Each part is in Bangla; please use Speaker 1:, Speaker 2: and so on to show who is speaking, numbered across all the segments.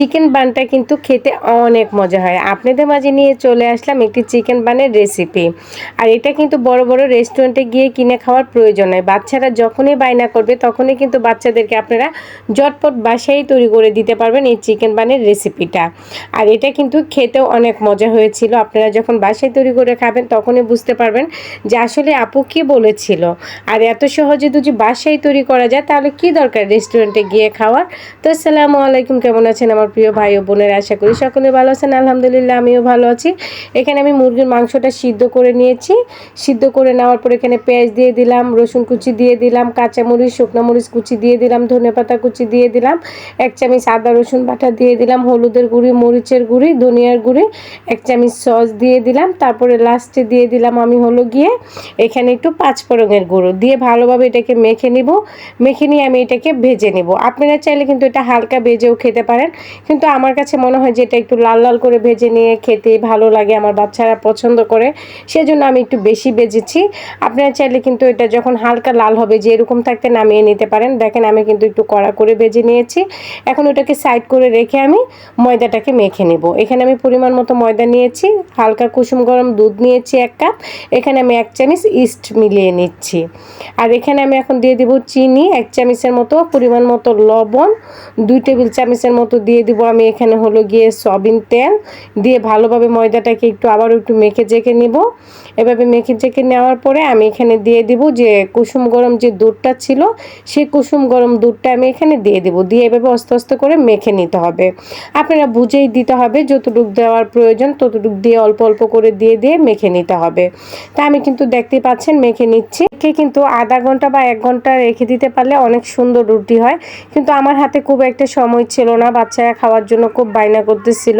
Speaker 1: চিকেন বানটা কিন্তু খেতে অনেক মজা হয়। আপনাদের মাঝে নিয়ে চলে আসলাম একটি চিকেন বানের রেসিপি আর এটা কিন্তু বড় বড় রেস্টুরেন্টে গিয়ে কিনে খাওয়ার প্রয়োজন নয় বাচ্চারা যখনই বায়না করবে, তখনই কিন্তু বাচ্চাদেরকে আপনারা জটপট বাসায় তৈরি করে দিতে পারবেন এই চিকেন বানের রেসিপিটা আর এটা কিন্তু খেতেও অনেক মজা হয়েছিল। আপনারা যখন বাসায় তৈরি করে খাবেন, তখনই বুঝতে পারবেন যে আসলে আপু কী বলেছিল। আর এত সহজে যদি বাসায় তৈরি করা যায়, তাহলে কি দরকার রেস্টুরেন্টে গিয়ে খাওয়ার? তো আসসালামু আলাইকুম, কেমন আছেন আমার প্রিয় ভাই ও বোনের, আশা করি সকলে ভালো আছেন। আলহামদুলিল্লাহ, আমিও ভালো আছি। এখানে আমি মুরগির মাংসটা সিদ্ধ করে নিয়েছি। সিদ্ধ করে নেওয়ার পর এখানে পেঁয়াজ দিয়ে দিলাম, রসুন কুচি দিয়ে দিলাম, কাঁচামরিচ, শুকনো মরিচ কুচি দিয়ে দিলাম, ধনে পাতা কুচি দিয়ে দিলাম, এক চামচ আদা রসুন বাটা দিয়ে দিলাম, হলুদের গুঁড়ি, মরিচের গুঁড়ি, ধনিয়ার গুঁড়ি, এক চামচ সস দিয়ে দিলাম, তারপরে লাস্টে দিয়ে দিলাম আমি হলো গিয়ে এখানে একটু পাঁচ ফোড়নের গুঁড়ো। দিয়ে ভালোভাবে এটাকে মেখে নিব, মেখে নিয়ে আমি এটাকে ভেজে নিব। আপনারা চাইলে কিন্তু এটা হালকা ভেজেও খেতে পারেন। কিন্তু আমার কাছে মনে হয় যে এটা একটু লাল লাল করে ভেজে নিয়ে খেতে ভালো লাগে, আমার বাচ্চারা পছন্দ করে। সেজন্য আমি একটু বেশি ভেজেছি। আপনারা চাইলে কিন্তু এটা যখন হালকা লাল হবে, যে এরকম থাকতে নামিয়ে নিতে পারেন। দেখেন, আমি কিন্তু একটু কড়া করে ভেজে নিয়েছি। এখন ওটাকে সাইড করে রেখে আমি ময়দাটাকে মেখে নেব। এখানে আমি পরিমাণ মতো ময়দা নিয়েছি, হালকা কুসুম গরম দুধ নিয়েছি এক কাপ। এখানে আমি এক চামচ ইস্ট মিলিয়ে নিচ্ছি। আর এখানে আমি এখন দিয়ে দিব চিনি, এক চামচের মতো পরিমাণ মতো লবণ, দুই টেবিল চামচের মতো দিয়ে দিব আমি এখানে হলো গিয়ে সয়াবিন তেল। দিয়ে ভালোভাবে ময়দাটাকে একটু আবারও একটু মেখে জেকে নিব। এভাবে মেখে জেকে নেওয়ার পরে আমি এখানে দিয়ে দিব যে কুসুম গরম যে দুধটা ছিল, সেই কুসুম গরম দুধটা আমি এখানে দিয়ে দিব। দিয়ে এভাবে আস্তে আস্তে করে মেখে নিতে হবে। আপনারা বুঝেই দিতে হবে, যতটুক দেওয়ার প্রয়োজন ততটুক দিয়ে অল্প অল্প করে দিয়ে দিয়ে মেখে নিতে হবে। তা আমি কিন্তু দেখতে পাচ্ছেন মেখে নিচ্ছি। কিন্তু আধা ঘণ্টা বা এক ঘণ্টা রেখে দিতে পারলে অনেক সুন্দর রুটি হয়। কিন্তু আমার হাতে খুব একটা সময় ছিল না, বাচ্চারা খাওয়ার জন্য খুব বায়না করতেছিল।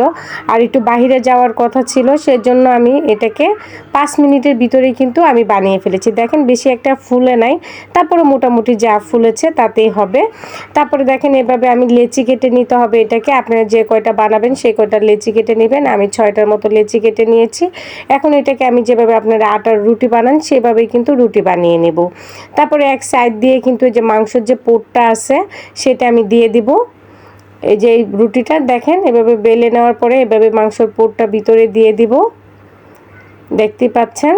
Speaker 1: আর একটু বাহিরে যাওয়ার কথা ছিল, সেজন্য আমি এটাকে পাঁচ মিনিটের ভিতরেই কিন্তু আমি বানিয়ে ফেলেছি। দেখেন, বেশি একটা ফুলে নাই। তারপরে মোটামুটি যা ফুলেছে তাতেই হবে। তারপরে দেখেন, এভাবে আমি লেচি কেটে নিতে হবে এটাকে। আপনারা যে কয়টা বানাবেন, সেই কয়টা লেচি কেটে নেবেন। আমি ছয়টার মতো লেচি কেটে নিয়েছি। এখন এটাকে আমি যেভাবে আপনারা আটার রুটি বানান, সেভাবেই কিন্তু রুটি বানিয়ে নেব। তারপরে এক সাইড দিয়ে কিন্তু যে মাংসের যে পোটটা আছে, সেটা আমি দিয়ে দিব। এই যে রুটিটা দেখেন, এভাবে বেলে নেওয়ার পরে এভাবে মাংসর পোটটা ভিতরে দিয়ে দিব। দেখতে পাচ্ছেন?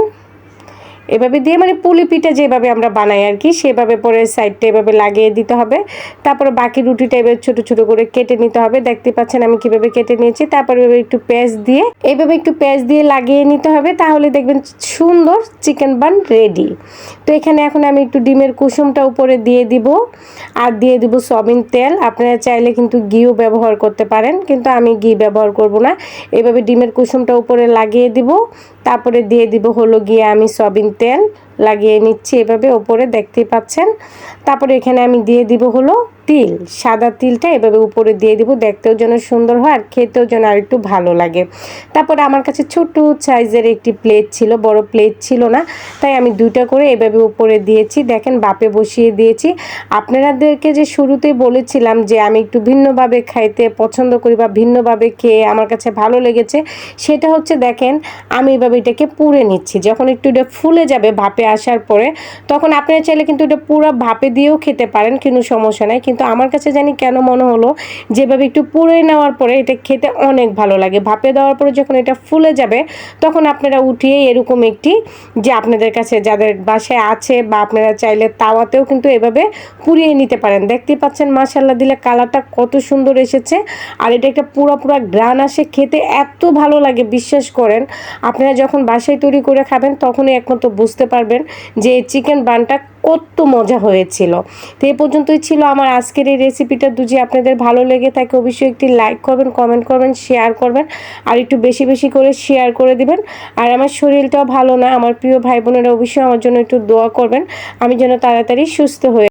Speaker 1: এভাবে দিয়ে মানে পুলি পিঠা যেভাবে আমরা বানাই আর কি, সেভাবে পরে সাইডটা এভাবে লাগিয়ে দিতে হবে। তারপরে বাকি রুটিটা এবার ছোটো ছোটো করে কেটে নিতে হবে। দেখতে পাচ্ছেন আমি কীভাবে কেটে নিয়েছি। তারপরে এভাবে একটু পেঁয়াজ দিয়ে এইভাবে একটু পেঁয়াজ দিয়ে লাগিয়ে নিতে হবে। তাহলে দেখবেন সুন্দর চিকেন বান রেডি তো এখানে এখন আমি একটু ডিমের কুসুমটা উপরে দিয়ে দিব। আর দিয়ে দিব সয়াবিন তেল। আপনারা চাইলে কিন্তু ঘিও ব্যবহার করতে পারেন, কিন্তু আমি ঘি ব্যবহার করব না। এভাবে ডিমের কুসুমটা উপরে লাগিয়ে দিব। তারপরে দিয়ে দিব হলো গিয়ে আমি সয়াবিন তেল লাগিয়ে নিচ্ছি এভাবে, ওপরে দেখতেই পাচ্ছেন। তারপরে এখানে আমি দিয়ে দিব হলো তিল, সাদা তিলটা এভাবে উপরে দিয়ে দিব, দেখতেও যেন সুন্দর হয় আর খেতেও যেন আর একটু ভালো লাগে। তারপরে আমার কাছে ছোট সাইজের একটি প্লেট ছিল, বড় প্লেট ছিল না, তাই আমি দুইটা করে এভাবে উপরে দিয়েছি। দেখেন, বাপে বসিয়ে দিয়েছি। আপনাদেরকে যে শুরুতেই বলেছিলাম যে আমি একটু ভিন্নভাবে খাইতে পছন্দ করি বা ভিন্নভাবে খেয়ে আমার কাছে ভালো লেগেছে, সেটা হচ্ছে দেখেন, আমি এভাবে এটাকে পুড়ে নিচ্ছি। যখন একটু এটা ফুলে যাবে ভাপে আসার পরে তখন আপনারা চাইলে কিন্তু এটা পুরো ভাপে দিয়েও খেতে পারেন, কিন্তু সমস্যা নাই। কিন্তু আমার কাছে জানি কেন মনে হলো যেভাবে একটু পুড়ে নেওয়ার পরে এটা খেতে অনেক ভালো লাগে। ভাপে দেওয়ার পরে যখন এটা ফুলে যাবে, তখন আপনারা উঠিয়ে এরকম একটি যে আপনাদের কাছে যাদের বাসায় আছে বা আপনারা চাইলে তাওয়াতেও কিন্তু এভাবে পুড়িয়ে নিতে পারেন। দেখতে পাচ্ছেন মাসাল্লা দিলে কালারটা কত সুন্দর এসেছে। আর এটা একটা পুরো পুরো গ্রান আসে, খেতে এত ভালো লাগে, বিশ্বাস করেন। আপনারা যখন বাসায় তৈরি করে খাবেন, তখনই একমাত্র বুঝতে পারবেন যে চিকেন বানটা কত মজা হয়েছিল। তো এ পর্যন্তই ছিল আমার আজকের এই রেসিপিটা দুজি, আপনাদের ভালো লেগে থাকে অবশ্যই একটি লাইক করবেন কমেন্ট করবেন শেয়ার করবেন, আর একটু বেশি বেশি করে শেয়ার করে দিবেন। আর আমার শরীরটাও ভালো না, আমার প্রিয় ভাই বোনেরা অবশ্যই আমার জন্য একটু দোয়া করবেন। আমি যেন তাড়াতাড়ি সুস্থ হয়ে